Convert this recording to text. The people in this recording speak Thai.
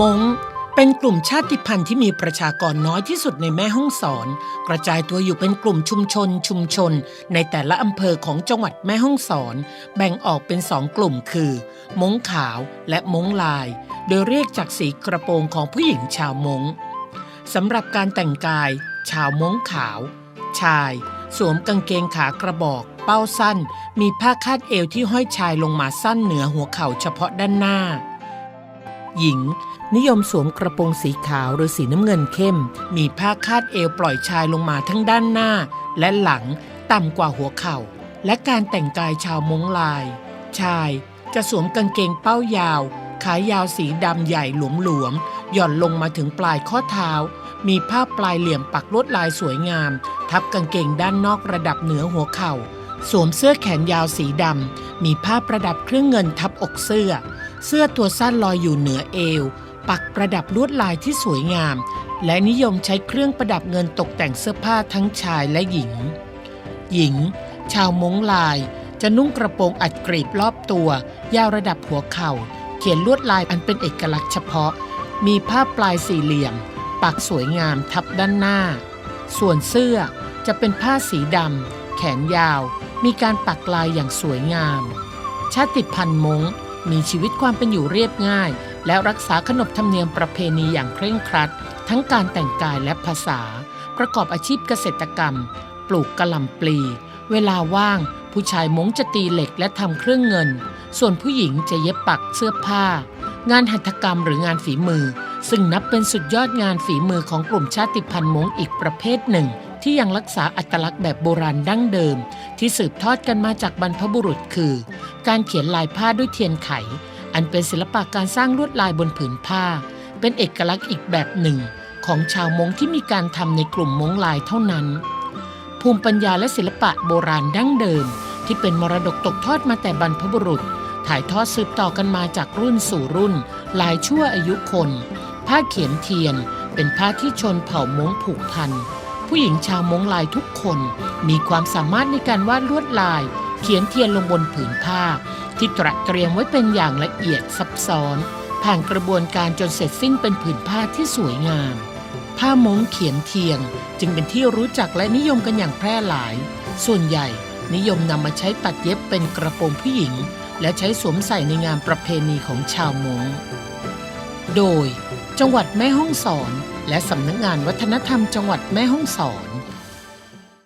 มงเป็นกลุ่มชาติพันธุ์ที่มีประชากรน้อยที่สุดในแม่ฮ่องสอน กระจายตัวอยู่เป็นกลุ่มชุมชนชุมชน ในแต่ละอำเภอของจังหวัดแม่ฮ่องสอน แบ่งออกเป็นสองกลุ่มคือ มงขาวและมงลาย โดยเรียกจากสีกระโปรงของผู้หญิงชาวมงสำหรับการแต่งกาย ชาวมงขาว ชาย สวมกางเกงขากระบอก เป้าสั้น มีผ้าคาดเอวที่ห้อยชายลงมาสั้นเหนือหัวเข่าเฉพาะด้านหน้า หญิง นิยมสวมกระโปรงสีขาวหรือสีน้ำเงินเข้ม มีผ้าคาดเอวปล่อยชายลงมาทั้งด้านหน้า และหลังต่ำกว่าหัวเข่า และการแต่งกายชาวมงลาย ชายจะสวมกางเกงเป้ายาว ขายาวสีดำใหญ่หลวมๆหย่อนลงมาถึงปลายข้อเท้า มีผ้าปลายเหลี่ยมปักลวดลายสวยงาม ทับกางเกงด้านนอกระดับเหนือหัวเข่า สวมเสื้อแขนยาวสีดำมีผ้าประดับเครื่องเงินทับอกเสื้อ เสื้อตัวสั้นลอยอยู่เหนือเอว ปักประดับลวดลายที่สวยงาม และนิยมใช้เครื่องประดับเงินตกแต่งเสื้อผ้าทั้งชายและหญิง หญิง ชาวมงลาย จะนุ่งกระโปรงอัดกรีบรอบตัว ยาวระดับหัวเข่า เขียนลวดลายอันเป็นเอกลักษณ์เฉพาะ มีผ้าปลายสี่เหลี่ยม ปักสวยงามทับด้านหน้า ส่วนเสื้อจะเป็นผ้าสีดำแขนยาว มีการปักลายอย่างสวยงาม ชาติพันธุ์มง มีชีวิตความเป็นอยู่เรียบง่าย และรักษาขนบธรรมเนียมประเพณีอย่างเคร่งครัด ทั้งการแต่งกายและภาษา ประกอบอาชีพเกษตรกรรม ปลูกกระหล่ำปลี เวลาว่าง ผู้ชายมงจะตีเหล็กและทำเครื่องเงิน ส่วนผู้หญิงจะเย็บปักเสื้อผ้า งานหัตถกรรมหรืองานฝีมือ ซึ่งนับเป็นสุดยอดงานฝีมือของกลุ่มชาติพันธุ์มงอีกประเภทหนึ่ง ที่ยังรักษาอัตลักษณ์แบบโบราณดั้งเดิม ที่สืบทอดกันมาจากบรรพบุรุษคือ การเขียนลายผ้าด้วยเทียนไข อันเป็นศิลปะการสร้างลวดลายบนผืนผ้า เป็นเอกลักษณ์อีกแบบหนึ่ง ของชาวมงที่มีการทำในกลุ่มมงลายเท่านั้น ภูมิปัญญาและศิลปะโบราณดั้งเดิม ที่เป็นมรดกตกทอดมาแต่บรรพบุรุษ ถ่ายทอดสืบต่อกันมาจากรุ่นสู่รุ่น หลายชั่วอายุคน ผ้าเขียนเทียนเป็นผ้าที่ชนเผ่ามงผูกพัน ผู้หญิงชาวมงลายทุกคน มีความสามารถในการวาดลวดลาย เขียนเทียนลงบนผืนผ้า ที่ตระเตรียมไว้เป็นอย่างละเอียดซับซ้อน ผ่านกระบวนการจนเสร็จสิ้นเป็นผืนผ้าที่สวยงาม ผ้ามงเขียนเทียนจึงเป็นที่รู้จักและนิยมกันอย่างแพร่หลาย ส่วนใหญ่นิยมนำมาใช้ตัดเย็บเป็นกระโปรงผู้หญิง และใช้สวมใส่ในงานประเพณีของชาวมงโดย จังหวัดแม่ฮ่องสอน และสำนักงานวัฒนธรรมจังหวัดแม่ฮ่องสอน